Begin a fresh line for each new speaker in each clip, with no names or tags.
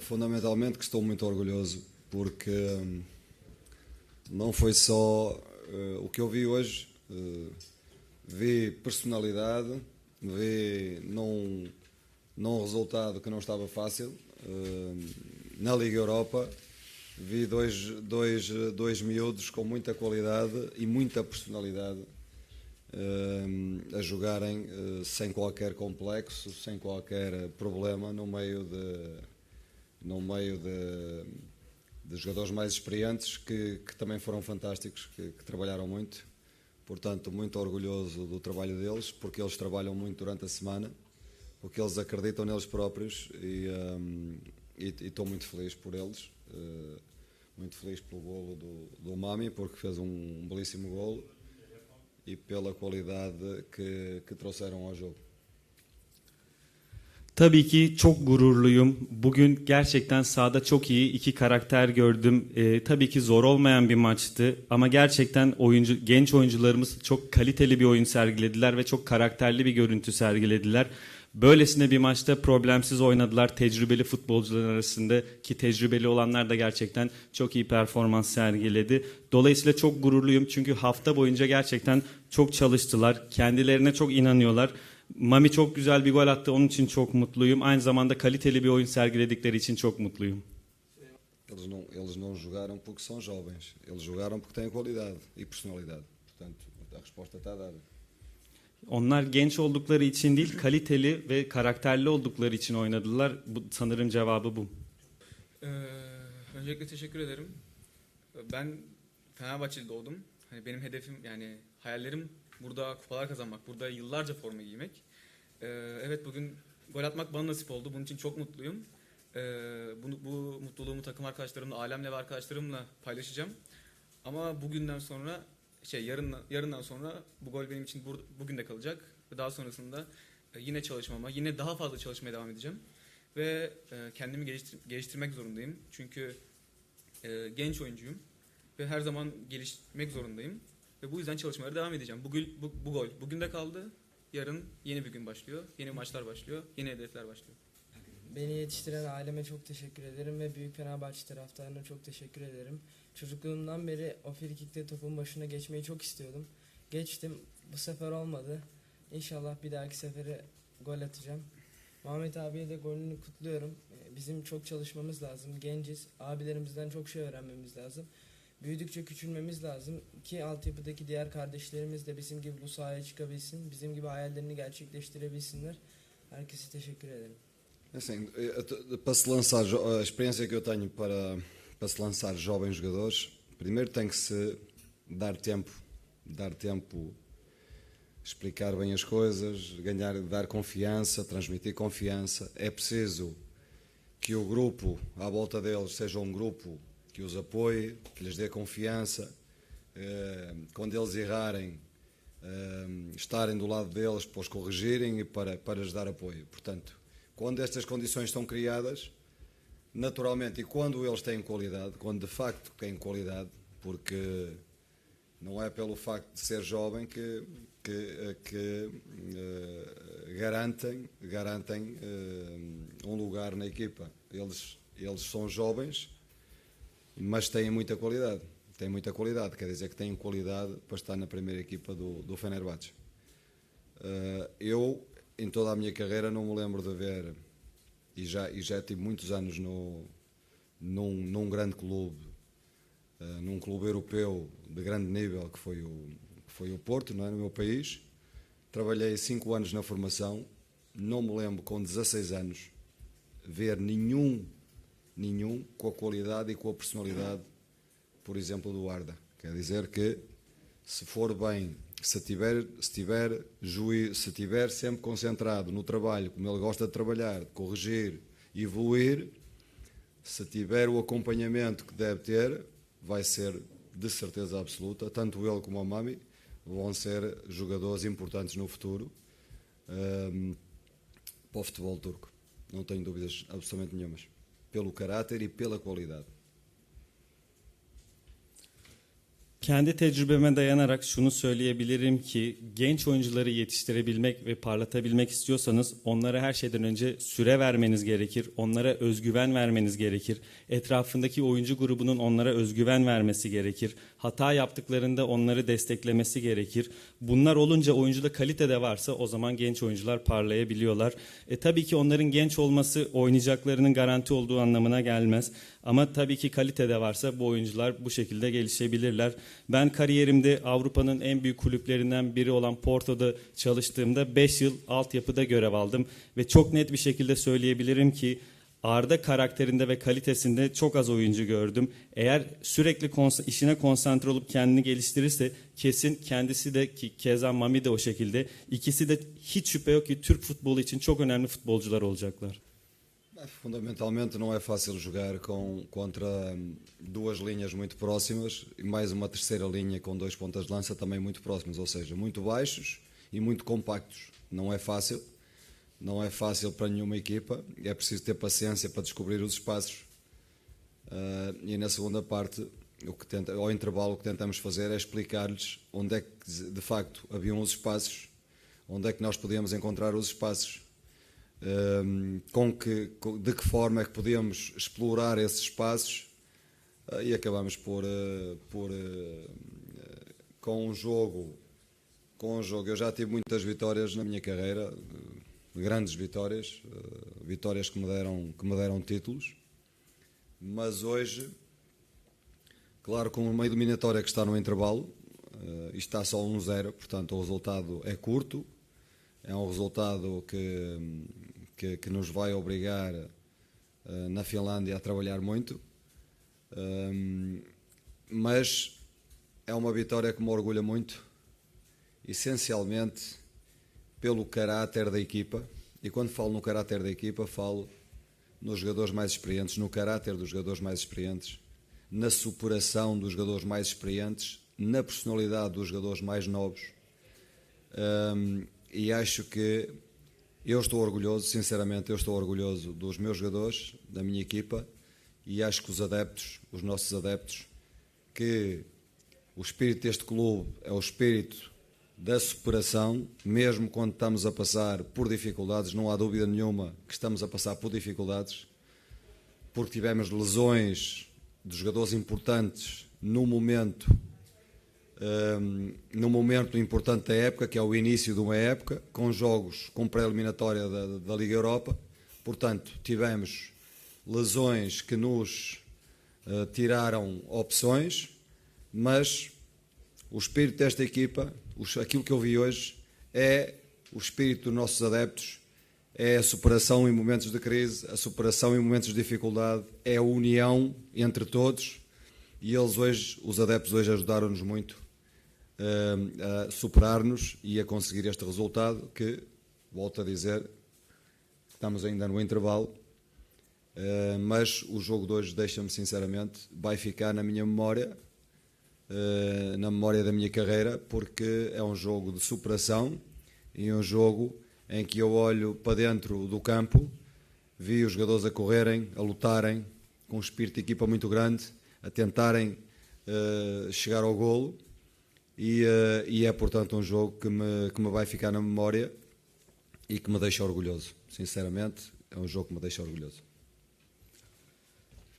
Fundamentalmente que estou muito orgulhoso porque hum, não foi só uh, o que eu vi hoje, uh, vi personalidade, vi num, num resultado que não estava fácil uh, na Liga Europa, vi dois, dois, dois miúdos com muita qualidade e muita personalidade a jogarem sem qualquer complexo, sem qualquer problema no meio de no meio de, de jogadores mais experientes que, que também foram fantásticos, que, que, trabalharam muito. Portanto, muito orgulhoso do trabalho deles, porque eles trabalham muito durante a semana, porque eles acreditam neles próprios e, um, e, e estou muito feliz por eles. Uh, muito feliz pelo golo do, do Mami, porque fez um, um belíssimo golo e pela qualidade que, que trouxeram ao jogo.
Tabii ki çok gururluyum. Bugün gerçekten sahada çok iyi iki karakter gördüm. Ee, tabii ki zor olmayan bir maçtı ama gerçekten oyuncu genç oyuncularımız çok kaliteli bir oyun sergilediler ve çok karakterli bir görüntü sergilediler. Böylesine bir maçta problemsiz oynadılar tecrübeli futbolcular arasında ki tecrübeli olanlar da gerçekten çok iyi performans sergiledi. Dolayısıyla çok gururluyum çünkü hafta boyunca gerçekten çok çalıştılar. Kendilerine çok inanıyorlar. Mami çok güzel bir gol attı. Onun için çok mutluyum. Aynı zamanda kaliteli bir oyun sergiledikleri için çok mutluyum.
Eles não, eles não jogaram porque são jovens. Eles jogaram porque têm qualidade e personalidade. Portanto, a resposta está dada.
Onlar genç oldukları için değil, kaliteli ve karakterli oldukları için oynadılar. Bu, sanırım cevabı bu.
Ee, öncelikle teşekkür ederim. Ben Fenerbahçeli doğdum. Hani benim hedefim yani hayallerim Burada kupalar kazanmak, burada yıllarca forma giymek. Ee, evet bugün gol atmak bana nasip oldu. Bunun için çok mutluyum. Ee, bu, bu mutluluğumu takım arkadaşlarımla, alemle ve arkadaşlarımla paylaşacağım. Ama bugünden sonra, şey yarın, yarından sonra bu gol benim için bur, bugün de kalacak. Daha sonrasında e, yine çalışmama, yine daha fazla çalışmaya devam edeceğim. Ve e, kendimi geliştir, geliştirmek zorundayım. Çünkü e, genç oyuncuyum. Ve her zaman gelişmek zorundayım. Ve bu yüzden çalışmalara devam edeceğim. Bugün, bu, bu gol bugün de kaldı. Yarın yeni bir gün başlıyor. Yeni maçlar başlıyor. Yeni hedefler başlıyor.
Beni yetiştiren aileme çok teşekkür ederim ve Büyük Fenerbahçe taraftarına çok teşekkür ederim. Çocukluğumdan beri o frikikte topun başına geçmeyi çok istiyordum. Geçtim. Bu sefer olmadı. İnşallah bir dahaki sefere gol atacağım. Muhammed abiye de golünü kutluyorum. Bizim çok çalışmamız lazım. Genciz. Abilerimizden çok şey öğrenmemiz lazım. Büyüdükçe küçülmemiz lazım ki altyapıdaki diğer kardeşlerimiz de bizim gibi bu sahaya çıkabilsin, bizim gibi hayallerini gerçekleştirebilsinler. Herkese teşekkür ederim.
Assim, para se lançar, a experiência que eu tenho para, para se lançar jovens jogadores, primeiro tem que se dar tempo, dar tempo, explicar bem as coisas, ganhar, dar confiança, transmitir confiança. É preciso que o grupo à volta deles seja um grupo que os apoie, que lhes dê confiança, eh, quando eles errarem, eh, estarem do lado deles para os corrigirem e para, para lhes dar apoio. Portanto, quando estas condições estão criadas, naturalmente, e quando eles têm qualidade, quando de facto têm qualidade, porque não é pelo facto de ser jovem que, que, que uh, garantem, garantem uh, um lugar na equipa. Eles, eles são jovens mas têm muita qualidade. Têm muita qualidade, quer dizer que têm qualidade para estar na primeira equipa do, do Fenerbahçe. Uh, eu, em toda a minha carreira, não me lembro de ver, e já, e já tive muitos anos no, num, num grande clube, uh, num clube europeu de grande nível, que foi o, foi o Porto, não é, no meu país. Trabalhei cinco anos na formação, não me lembro com 16 anos ver nenhum nenhum com a qualidade e com a personalidade, por exemplo, do Arda. Quer dizer que, se for bem, se tiver, se tiver, juiz, se tiver sempre concentrado no trabalho, como ele gosta de trabalhar, de corrigir, evoluir, se tiver o acompanhamento que deve ter, vai ser de certeza absoluta, tanto ele como o Mami vão ser jogadores importantes no futuro um, para o futebol turco. Não tenho dúvidas absolutamente nenhumas. pelo caráter e pela qualidade.
Kendi tecrübeme dayanarak şunu söyleyebilirim ki genç oyuncuları yetiştirebilmek ve parlatabilmek istiyorsanız onlara her şeyden önce süre vermeniz gerekir. Onlara özgüven vermeniz gerekir. Etrafındaki oyuncu grubunun onlara özgüven vermesi gerekir. Hata yaptıklarında onları desteklemesi gerekir. Bunlar olunca oyuncuda kalite de varsa o zaman genç oyuncular parlayabiliyorlar. E, tabii ki onların genç olması oynayacaklarının garanti olduğu anlamına gelmez. Ama tabii ki kalite de varsa bu oyuncular bu şekilde gelişebilirler. Ben kariyerimde Avrupa'nın en büyük kulüplerinden biri olan Porto'da çalıştığımda 5 yıl altyapıda görev aldım. Ve çok net bir şekilde söyleyebilirim ki Arda karakterinde ve kalitesinde çok az oyuncu gördüm. Eğer sürekli kons- işine konsantre olup kendini geliştirirse kesin kendisi de ki keza Mami de o şekilde. İkisi de hiç şüphe yok ki Türk futbolu için çok önemli futbolcular olacaklar.
Fundamentalmente não é fácil jogar com, contra hum, duas linhas muito próximas e mais uma terceira linha com dois pontas de lança também muito próximos, ou seja, muito baixos e muito compactos. Não é fácil, não é fácil para nenhuma equipa, é preciso ter paciência para descobrir os espaços. Ah, e na segunda parte, o que tenta, ao intervalo, o que tentamos fazer é explicar-lhes onde é que de facto haviam os espaços, onde é que nós podíamos encontrar os espaços um, com que, com- de que forma é que podíamos explorar esses espaços? Uh, e acabamos por, uh, por uh, com um jogo com um jogo. Eu já tive muitas vitórias na minha carreira grandes vitórias vitórias que me deram que me deram títulos. Mas hoje claro com uma eliminatória que está no intervalo está só 1-0 portanto o resultado é curto. É um resultado que, que, que nos vai obrigar eh, na Finlândia a trabalhar muito, Hum, mas é uma vitória que me orgulha muito, essencialmente pelo caráter da equipa. E quando falo no caráter da equipa, falo nos jogadores mais experientes, no caráter dos jogadores mais experientes, na superação dos jogadores mais experientes, na personalidade dos jogadores mais novos. Hum, e acho que eu estou orgulhoso, sinceramente, eu estou orgulhoso dos meus jogadores, da minha equipa, e acho que os adeptos, os nossos adeptos, que o espírito deste clube é o espírito da superação, mesmo quando estamos a passar por dificuldades, não há dúvida nenhuma que estamos a passar por dificuldades, porque tivemos lesões de jogadores importantes no momento um, num momento importante da época, que é o início de uma época, com jogos com pré-eliminatória da, da Liga Europa. Portanto, tivemos lesões que nos uh, tiraram opções, mas o espírito desta equipa, os, aquilo que eu vi hoje, é o espírito dos nossos adeptos, é a superação em momentos de crise, a superação em momentos de dificuldade, é a união entre todos. E eles hoje, os adeptos hoje ajudaram-nos muito a superar-nos e a conseguir este resultado que, volto a dizer, estamos ainda no intervalo, uh, mas o jogo de hoje, deixa-me sinceramente, vai ficar na minha memória, uh, na memória da minha carreira, porque é um jogo de superação e um jogo em que eu olho para dentro do campo, vi os jogadores a correrem, a lutarem, com um espírito de equipa muito grande, a tentarem uh, chegar ao golo e, uh, e, é portanto um jogo que me, que me vai ficar na memória e que me deixa orgulhoso. Sinceramente, é um jogo que me deixa orgulhoso.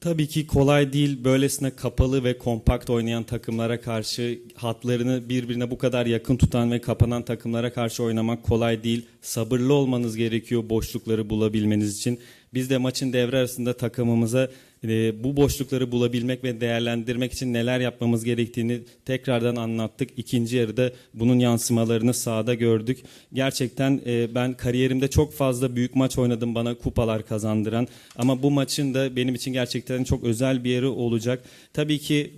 Tabii ki kolay değil böylesine kapalı ve kompakt oynayan takımlara karşı hatlarını birbirine bu kadar yakın tutan ve kapanan takımlara karşı oynamak kolay değil. Sabırlı olmanız gerekiyor boşlukları bulabilmeniz için. Biz de maçın devre arasında takımımıza e, bu boşlukları bulabilmek ve değerlendirmek için neler yapmamız gerektiğini tekrardan anlattık. İkinci yarıda bunun yansımalarını sahada gördük. Gerçekten e, ben kariyerimde çok fazla büyük maç oynadım bana kupalar kazandıran. Ama bu maçın da benim için gerçekten çok özel bir yeri olacak. Tabii ki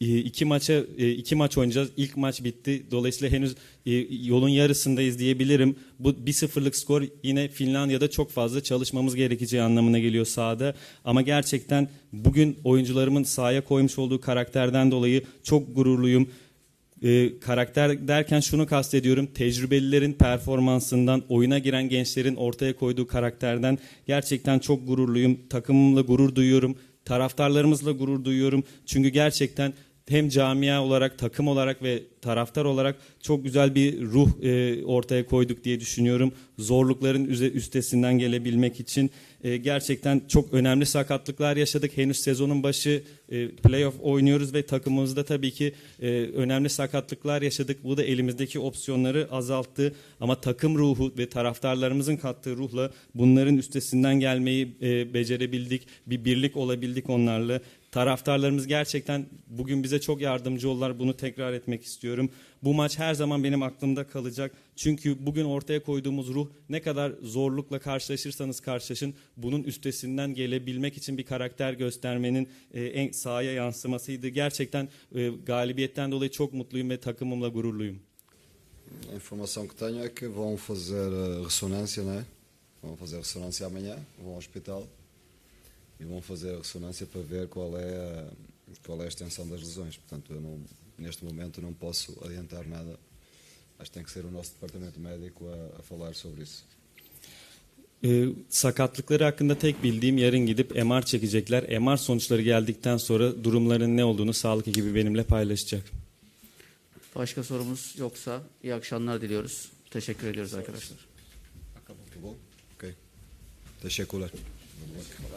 iki maça e, iki maç oynayacağız. İlk maç bitti. Dolayısıyla henüz e, yolun yarısındayız diyebilirim. Bu 1-0'lık skor yine Finlandiya'da çok fazla çalışmamız gerekeceği anlamına geliyor sahada. Ama gerçekten bugün oyuncularımın sahaya koymuş olduğu karakterden dolayı çok gururluyum. E, karakter derken şunu kastediyorum. Tecrübelilerin performansından, oyuna giren gençlerin ortaya koyduğu karakterden gerçekten çok gururluyum. Takımımla gurur duyuyorum. Taraftarlarımızla gurur duyuyorum. Çünkü gerçekten hem camia olarak, takım olarak ve taraftar olarak çok güzel bir ruh e, ortaya koyduk diye düşünüyorum. Zorlukların üstesinden gelebilmek için e, gerçekten çok önemli sakatlıklar yaşadık. Henüz sezonun başı e, playoff oynuyoruz ve takımımızda tabii ki e, önemli sakatlıklar yaşadık. Bu da elimizdeki opsiyonları azalttı. Ama takım ruhu ve taraftarlarımızın kattığı ruhla bunların üstesinden gelmeyi e, becerebildik. Bir birlik olabildik onlarla. Taraftarlarımız gerçekten bugün bize çok yardımcı oldular. Bunu tekrar etmek istiyorum. Bu maç her zaman benim aklımda kalacak. Çünkü bugün ortaya koyduğumuz ruh ne kadar zorlukla karşılaşırsanız karşılaşın bunun üstesinden gelebilmek için bir karakter göstermenin e, en sahaya yansımasıydı. Gerçekten e, galibiyetten dolayı çok mutluyum ve takımımla gururluyum.
A informação que tenho é que vão fazer eh, ressonância, não é? Vão fazer ressonância amanhã, vão ao hospital e vão fazer a ressonância para ver qual é a, qual é a extensão das lesões. Portanto, eu não, neste momento não posso adiantar nada. Acho que tem que ser o nosso departamento médico a, a falar sobre isso.
E, sakatlıkları hakkında tek bildiğim yarın gidip MR çekecekler. MR sonuçları geldikten sonra durumların ne olduğunu sağlık ekibi benimle paylaşacak.
Başka sorumuz yoksa iyi akşamlar diliyoruz. Teşekkür ediyoruz arkadaşlar.
Teşekkürler.